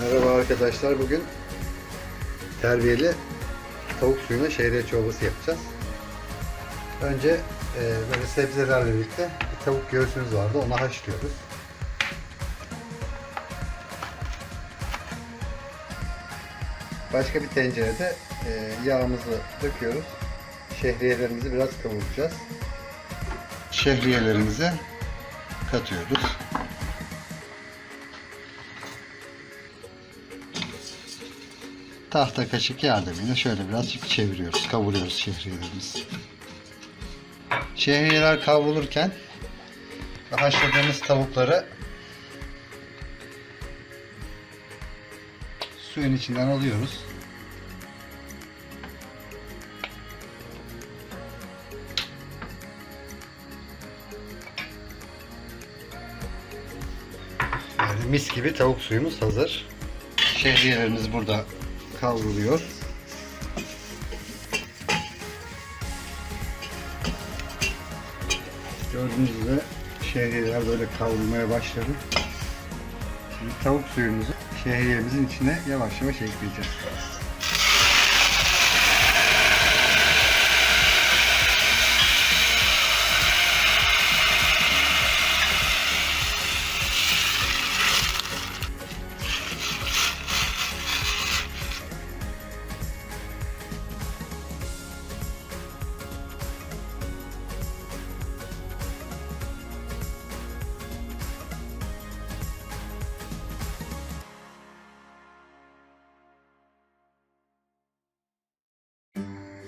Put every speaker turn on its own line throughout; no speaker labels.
Merhaba arkadaşlar. Bugün terbiyeli tavuk suyuna şehriye çorbası yapacağız. Önce e, böyle sebzelerle birlikte bir tavuk göğsümüz vardı. Onu haşlıyoruz. Başka bir tencerede e, yağımızı döküyoruz. Şehriyelerimizi biraz kavuracağız. Şehriyelerimizi katıyoruz. Tahta kaşık yardımıyla şöyle birazcık çeviriyoruz, kavuruyoruz şehriyelerimizi. Şehriyeler kavrulurken haşladığımız tavukları suyun içinden alıyoruz. Yani mis gibi tavuk suyumuz hazır. Şehriyelerimiz burada kavruluyor. Gördüğünüz gibi şehriyeler böyle kavrulmaya başladı. Şimdi tavuk suyumuzu şehriyemizin içine yavaş yavaş ekleyeceğiz.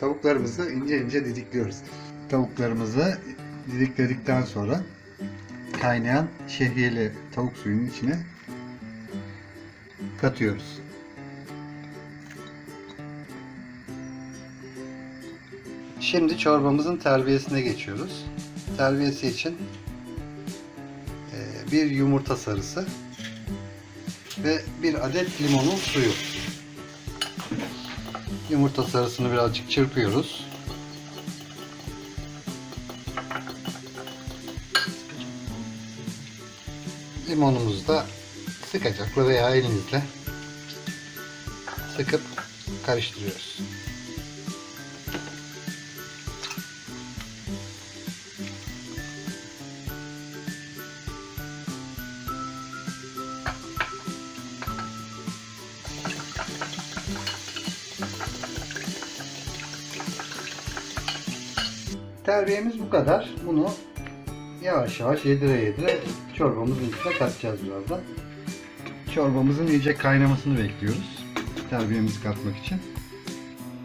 Tavuklarımızı ince ince didikliyoruz. Tavuklarımızı didikledikten sonra kaynayan şehriyeli tavuk suyunun içine katıyoruz. Şimdi çorbamızın terbiyesine geçiyoruz. Terbiyesi için e, bir yumurta sarısı ve bir adet limonun suyu. Yumurta sarısını birazcık çırpıyoruz. Limonumuzu da sıkacakla veya elinizle sıkıp karıştırıyoruz. Terbiyemiz bu kadar. Bunu yavaş yavaş yedire yedire çorbamızın içine katacağız birazdan. Çorbamızın iyice kaynamasını bekliyoruz. Terbiyemizi katmak için.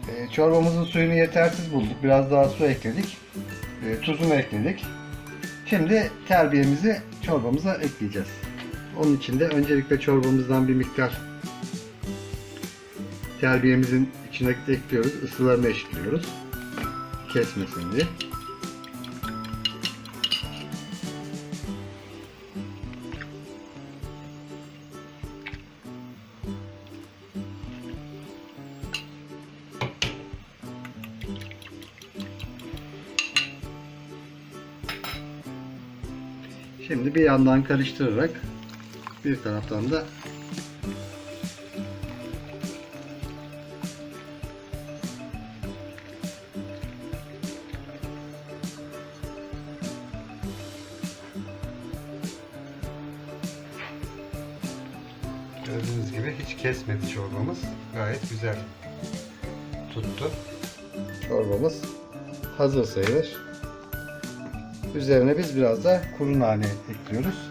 Ee, çorbamızın suyunu yetersiz bulduk. Biraz daha su ekledik. Ee, tuzunu ekledik. Şimdi terbiyemizi çorbamıza ekleyeceğiz. Onun için de öncelikle çorbamızdan bir miktar terbiyemizin içine ekliyoruz. Isılarını eşitliyoruz kesmesin diye. Şimdi bir yandan karıştırarak bir taraftan da Gördüğünüz gibi hiç kesmedi çorbamız. Gayet güzel tuttu. Çorbamız hazır sayılır. Üzerine biz biraz da kuru nane ekliyoruz.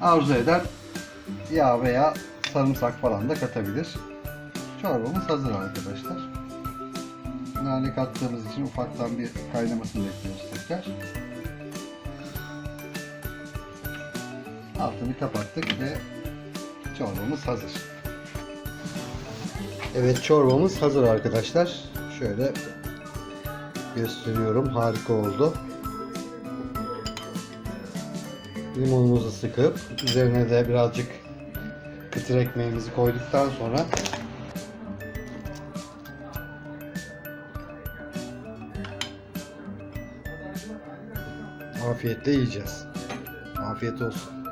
Arzu eden yağ veya sarımsak falan da katabilir. Çorbamız hazır arkadaşlar. Nane kattığımız için ufaktan bir kaynamasını bekliyoruz tekrar. Altını kapattık ve çorbamız hazır. Evet çorbamız hazır arkadaşlar. Şöyle gösteriyorum. Harika oldu. Limonumuzu sıkıp üzerine de birazcık kıtır ekmeğimizi koyduktan sonra afiyetle yiyeceğiz. Afiyet olsun.